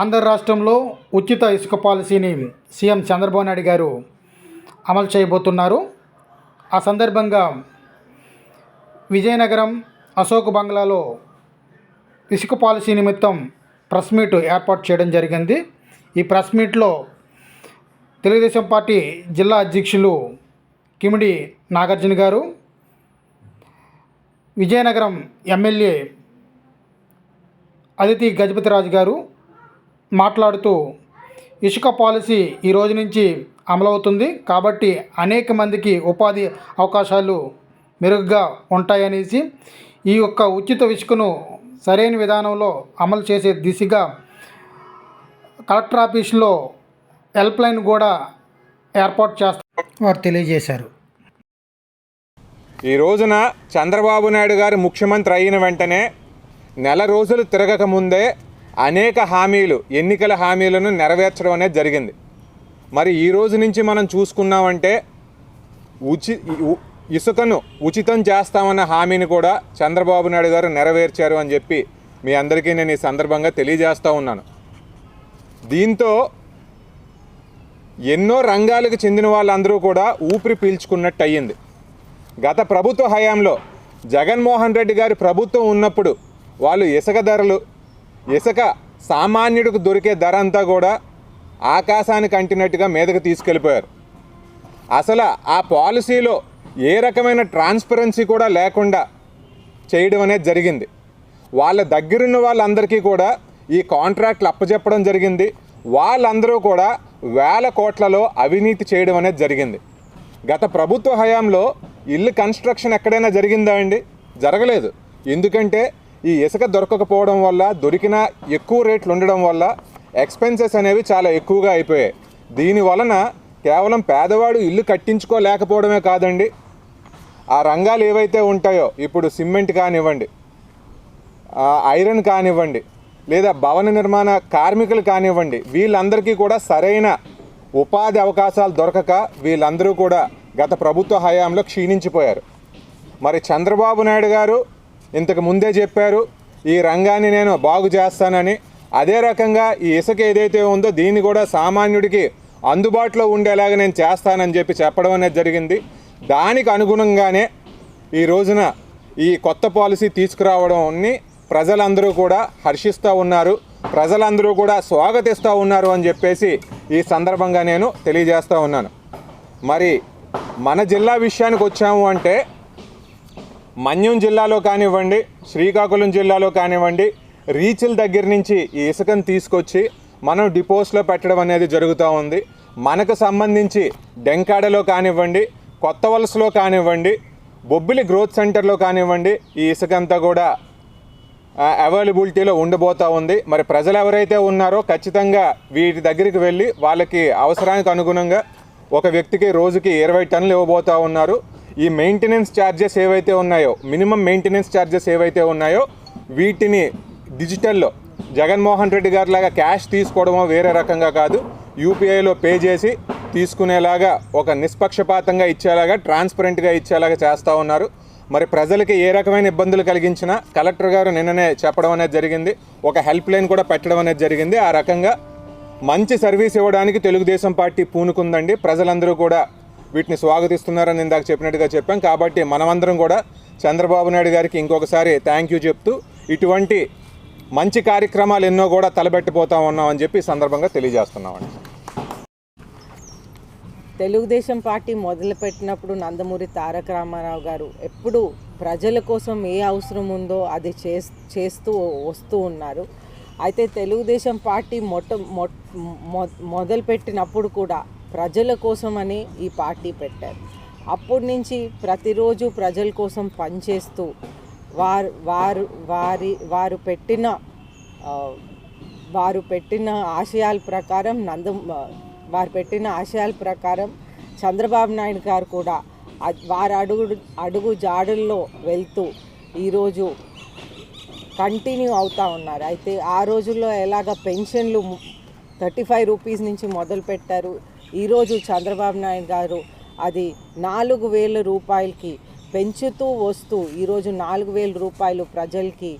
ఆంధ్ర రాష్ట్రంలో ఉచిత ఇసుక పాలసీని సీఎం చంద్రబాబు నాయుడు గారు అమలు చేయబోతున్నారు. ఆ సందర్భంగా విజయనగరం అశోక్ బంగ్లాలో ఇసుక పాలసీ నిమిత్తం ప్రెస్ మీట్ ఏర్పాటు చేయడం జరిగింది. ఈ ప్రెస్ మీట్లో తెలుగుదేశం పార్టీ జిల్లా అధ్యక్షులు కిమిడి నాగార్జున గారు విజయనగరం ఎమ్మెల్యే అదితి గజపతిరాజు గారు మాట్లాడుతూ ఇసుక పాలసీ ఈ రోజు నుంచి అమలవుతుంది. కాబట్టి అనేక మందికి ఉపాధి అవకాశాలు మెరుగ్గా ఉంటాయనేసి ఈ యొక్క ఉచిత ఇసుకను సరైన విధానంలో అమలు చేసే దిశగా కలెక్టర్ ఆఫీసులో హెల్ప్ లైన్ కూడా ఏర్పాటు చేస్తారు వారు తెలియజేశారు. ఈ రోజున చంద్రబాబు నాయుడు గారు ముఖ్యమంత్రి అయిన వెంటనే నెల రోజులు తిరగక ముందే అనేక హామీలు ఎన్నికల హామీలను నెరవేర్చడం అనేది జరిగింది. మరి ఈ రోజు నుంచి మనం చూసుకున్నామంటే ఉచి ఉ- ఇసుకను ఉచితం చేస్తామన్న హామీని కూడా చంద్రబాబు నాయుడు గారు నెరవేర్చారు అని చెప్పి మీ అందరికీ నేను ఈ సందర్భంగా తెలియజేస్తూ ఉన్నాను. దీంతో ఎన్నో రంగాలకు చెందిన వాళ్ళందరూ కూడా ఊపిరి పీల్చుకున్నట్టు అయ్యింది. గత ప్రభుత్వ హయాంలో జగన్మోహన్ రెడ్డి గారి ప్రభుత్వం ఉన్నప్పుడు వాళ్ళు ఇసుక ధరలు ఇసుక సామాన్యుడికి దొరికే ధర అంతా కూడా ఆకాశానికి అంటినట్టుగా మీదకి తీసుకెళ్ళిపోయారు. అసలు ఆ పాలసీలో ఏ రకమైన ట్రాన్స్పరెన్సీ కూడా లేకుండా చేయడం అనేది జరిగింది. వాళ్ళ దగ్గరున్న వాళ్ళందరికీ కూడా ఈ కాంట్రాక్ట్లు అప్పచెప్పడం జరిగింది. వాళ్ళందరూ కూడా వేల కోట్లలో అవినీతి చేయడం అనేది జరిగింది. గత ప్రభుత్వ హయాంలో ఇల్లు కన్స్ట్రక్షన్ ఎక్కడైనా జరిగిందా అండి? జరగలేదు. ఎందుకంటే ఈ ఇసుక దొరకకపోవడం వల్ల దొరికిన ఎక్కువ రేట్లు ఉండడం వల్ల ఎక్స్పెన్సెస్ అనేవి చాలా ఎక్కువగా అయిపోయాయి. దీని వలన కేవలం పేదవాడు ఇల్లు కట్టించుకోలేకపోవడమే కాదండి. ఆ రంగాలు ఏవైతే ఉంటాయో ఇప్పుడు సిమెంట్ కానివ్వండి ఐరన్ కానివ్వండి లేదా భవన నిర్మాణ కార్మికులు కానివ్వండి వీళ్ళందరికీ కూడా సరైన ఉపాధి అవకాశాలు దొరకక వీళ్ళందరూ కూడా గత ప్రభుత్వ హయాంలో క్షీణించిపోయారు. మరి చంద్రబాబు నాయుడు గారు ఇంతకు ముందే చెప్పారు ఈ రంగాన్ని నేను బాగు చేస్తానని. అదే రకంగా ఈ ఇసుక ఏదైతే ఉందో దీన్ని కూడా సామాన్యుడికి అందుబాటులో ఉండేలాగా నేను చేస్తానని చెప్పి చెప్పడం అనేది జరిగింది. దానికి అనుగుణంగానే ఈ రోజున ఈ కొత్త పాలసీ తీసుకురావడంని ప్రజలందరూ కూడా హర్షిస్తూ ఉన్నారు. ప్రజలందరూ కూడా స్వాగతిస్తూ ఉన్నారు అని చెప్పేసి ఈ సందర్భంగా నేను తెలియజేస్తూ ఉన్నాను. మరి మన జిల్లా విషయానికి వచ్చాము అంటే మన్యం జిల్లాలో కానివ్వండి శ్రీకాకుళం జిల్లాలో కానివ్వండి రీచ్ల దగ్గర నుంచి ఈ ఇసుకను తీసుకొచ్చి మనం డిపోస్లో పెట్టడం అనేది జరుగుతూ ఉంది. మనకు సంబంధించి డెంకాడలో కానివ్వండి కొత్త వలసలో కానివ్వండి బొబ్బిలి గ్రోత్ సెంటర్లో కానివ్వండి ఈ ఇసుక అంతా కూడా అవైలబిలిటీలో ఉండబోతూ ఉంది. మరి ప్రజలు ఎవరైతే ఉన్నారో ఖచ్చితంగా వీటి దగ్గరికి వెళ్ళి వాళ్ళకి అవసరానికి అనుగుణంగా ఒక వ్యక్తికి రోజుకి ఇరవై టన్నులు ఇవ్వబోతూ ఉన్నారు. ఈ మెయింటెనెన్స్ ఛార్జెస్ ఏవైతే ఉన్నాయో మినిమం మెయింటెనెన్స్ ఛార్జెస్ ఏవైతే ఉన్నాయో వీటిని డిజిటల్లో జగన్మోహన్ రెడ్డి గారి లాగా క్యాష్ తీసుకోవడమో వేరే రకంగా కాదు యూపీఐలో పే చేసి తీసుకునేలాగా ఒక నిష్పక్షపాతంగా ఇచ్చేలాగా ట్రాన్స్పరెంట్గా ఇచ్చేలాగా చేస్తూ ఉన్నారు. మరి ప్రజలకి ఏ రకమైన ఇబ్బందులు కలిగించినా కలెక్టర్ గారు నిన్ననే చెప్పడం అనేది జరిగింది ఒక హెల్ప్ లైన్ కూడా పెట్టడం అనేది జరిగింది. ఆ రకంగా మంచి సర్వీస్ ఇవ్వడానికి తెలుగుదేశం పార్టీ పూనుకుందండి. ప్రజలందరూ కూడా వీటిని స్వాగతిస్తున్నారని ఇందాక చెప్పినట్టుగా చెప్పాం. కాబట్టి మనమందరం కూడా చంద్రబాబు నాయుడు గారికి ఇంకొకసారి థ్యాంక్ యూ చెప్తూ ఇటువంటి మంచి కార్యక్రమాలు ఎన్నో కూడా తలబెట్టిపోతా ఉన్నామని చెప్పి సందర్భంగా తెలియజేస్తున్నామండి. తెలుగుదేశం పార్టీ మొదలుపెట్టినప్పుడు నందమూరి తారక రామారావు గారు ఎప్పుడు ప్రజల కోసం ఏ అవసరం ఉందో అది చేస్- చేస్తూ వస్తూ ఉన్నారు. అయితే తెలుగుదేశం పార్టీ మొట్ట మొ- మొ- మొదలుపెట్టినప్పుడు కూడా ప్రజల కోసమని ఈ పార్టీ పెట్టారు. అప్పటి నుంచి ప్రతిరోజు ప్రజల కోసం పనిచేస్తూ వారు వారు వారి వారు పెట్టిన వారు పెట్టిన ఆశయాల ప్రకారం నంద వారు పెట్టిన ఆశయాల ప్రకారం చంద్రబాబు నాయుడు గారు కూడా వారు వారి అడుగు అడుగు జాడుల్లో వెళ్తూ ఈరోజు కంటిన్యూ అవుతూ ఉన్నారు. అయితే ఆ రోజుల్లో ఎలాగ పెన్షన్లు థర్టీ ఫైవ్ రూపీస్ నుంచి మొదలు పెట్టారు ఈరోజు చంద్రబాబు నాయుడు గారు అది నాలుగు వేల రూపాయలకి పెంచుతూ వస్తూ ఈరోజు నాలుగు వేల రూపాయలు ప్రజలకి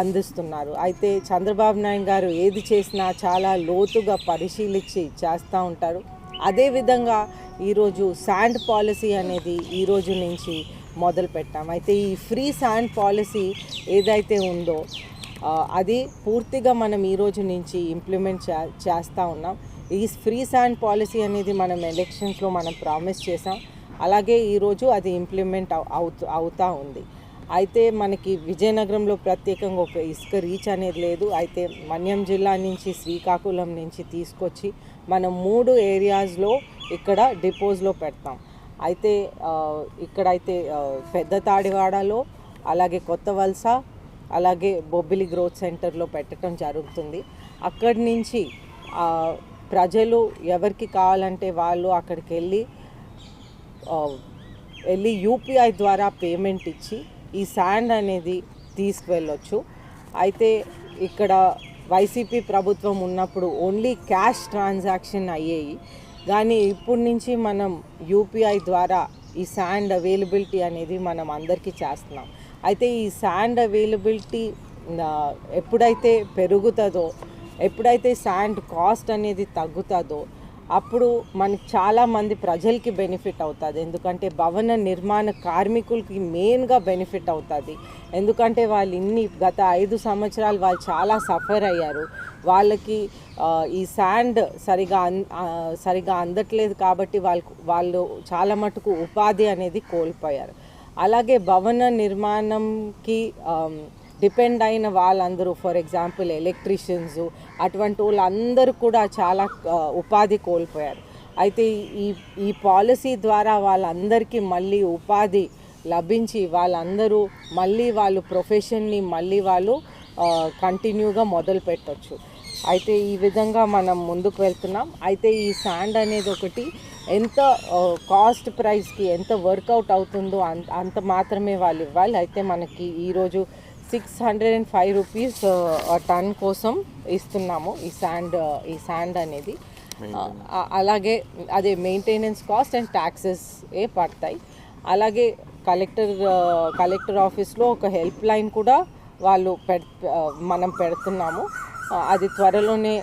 అందిస్తున్నారు. అయితే చంద్రబాబు నాయుడు గారు ఏది చేసినా చాలా లోతుగా పరిశీలించి చేస్తూ ఉంటారు. అదేవిధంగా ఈరోజు శాండ్ పాలసీ అనేది ఈ రోజు నుంచి మొదలు పెట్టాం. అయితే ఈ ఫ్రీ శాండ్ పాలసీ ఏదైతే ఉందో అది పూర్తిగా మనం ఈ రోజు నుంచి ఇంప్లిమెంట్ చే చేస్తూ ఉన్నాం. ఈ ఫ్రీ శాండ్ పాలసీ అనేది మనం ఎలక్షన్స్లో మనం ప్రామిస్ చేసాం. అలాగే ఈరోజు అది ఇంప్లిమెంట్ అవుతూ అవుతూ ఉంది. అయితే మనకి విజయనగరంలో ప్రత్యేకంగా ఒక ఇసుక రీచ్ అనేది లేదు. అయితే మన్యం జిల్లా నుంచి శ్రీకాకుళం నుంచి తీసుకొచ్చి మనం మూడు ఏరియాస్లో ఇక్కడ డిపోజ్లో పెడతాం. అయితే ఇక్కడైతే పెద్ద తాడివాడలో అలాగే కొత్త వలస అలాగే బొబ్బిలి గ్రోత్ సెంటర్లో పెట్టడం జరుగుతుంది. అక్కడి నుంచి ప్రజలు ఎవరికి కావాలంటే వాళ్ళు అక్కడికి వెళ్ళి వెళ్ళి యూపీఐ ద్వారా పేమెంట్ ఇచ్చి ఈ శాండ్ అనేది తీసుకువెళ్ళొచ్చు. అయితే ఇక్కడ వైసీపీ ప్రభుత్వం ఉన్నప్పుడు ఓన్లీ క్యాష్ ట్రాన్సాక్షన్ అయ్యేవి కానీ ఇప్పటి నుంచి మనం యూపీఐ ద్వారా ఈ శాండ్ అవైలబిలిటీ అనేది మనం అందరికీ చేస్తున్నాం. అయితే ఈ శాండ్ అవైలబిలిటీ ఎప్పుడైతే పెరుగుతుందో ఎప్పుడైతే శాండ్ కాస్ట్ అనేది తగ్గుతుందో అప్పుడు మనకి చాలామంది ప్రజలకి బెనిఫిట్ అవుతుంది. ఎందుకంటే భవన నిర్మాణ కార్మికులకి మెయిన్గా బెనిఫిట్ అవుతుంది. ఎందుకంటే వాళ్ళు ఇన్ని గత ఐదు సంవత్సరాలు వాళ్ళు చాలా సఫర్ అయ్యారు. వాళ్ళకి ఈ శాండ్ సరిగా అన్ సరిగా అందట్లేదు కాబట్టి వాళ్ళకు వాళ్ళు చాలా మటుకు ఉపాధి అనేది కోల్పోయారు. అలాగే భవన నిర్మాణంకి డిపెండ్ అయిన వాళ్ళందరూ ఫర్ ఎగ్జాంపుల్ ఎలక్ట్రీషియన్స్ అటువంటి వాళ్ళందరూ కూడా చాలా ఉపాధి కోల్పోయారు. అయితే ఈ ఈ పాలసీ ద్వారా వాళ్ళందరికీ మళ్ళీ ఉపాధి లభించి వాళ్ళందరూ మళ్ళీ వాళ్ళు ప్రొఫెషన్ని మళ్ళీ వాళ్ళు కంటిన్యూగా మొదలు పెట్టచ్చు. అయితే ఈ విధంగా మనం ముందుకు వెళ్తున్నాం. అయితే ఈ శాండ్ అనేది ఒకటి ఎంత కాస్ట్ ప్రైస్కి ఎంత వర్కౌట్ అవుతుందో అంత అంత మాత్రమే వాళ్ళు ఇవ్వాలి. అయితే మనకి ఈరోజు six hundred and five rupees ton కోసం ఇస్తున్నాము ఈ శాండ్ ఈ శాండ్ అనేది. అలాగే అదే మెయింటెనెన్స్ కాస్ట్ అండ్ ట్యాక్సెస్ ఏ పడతాయి. అలాగే కలెక్టర్ కలెక్టర్ ఆఫీస్లో ఒక హెల్ప్ లైన్ కూడా వాళ్ళు పెడ్ మనం పెడుతున్నాము. అది త్వరలోనే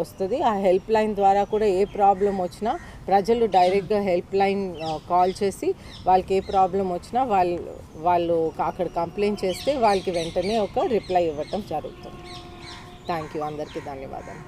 వస్తుంది. ఆ హెల్ప్ లైన్ ద్వారా కూడా ఏ ప్రాబ్లం వచ్చినా ప్రజలు డైరెక్ట్గా హెల్ప్ లైన్ కాల్ చేసి వాళ్ళకి ఏ ప్రాబ్లం వచ్చినా వాళ్ళు వాళ్ళు అక్కడ కంప్లైంట్ చేస్తే వాళ్ళకి వెంటనే ఒక రిప్లై ఇవ్వటం జరుగుతుంది. థ్యాంక్ యూ అందరికీ ధన్యవాదాలు.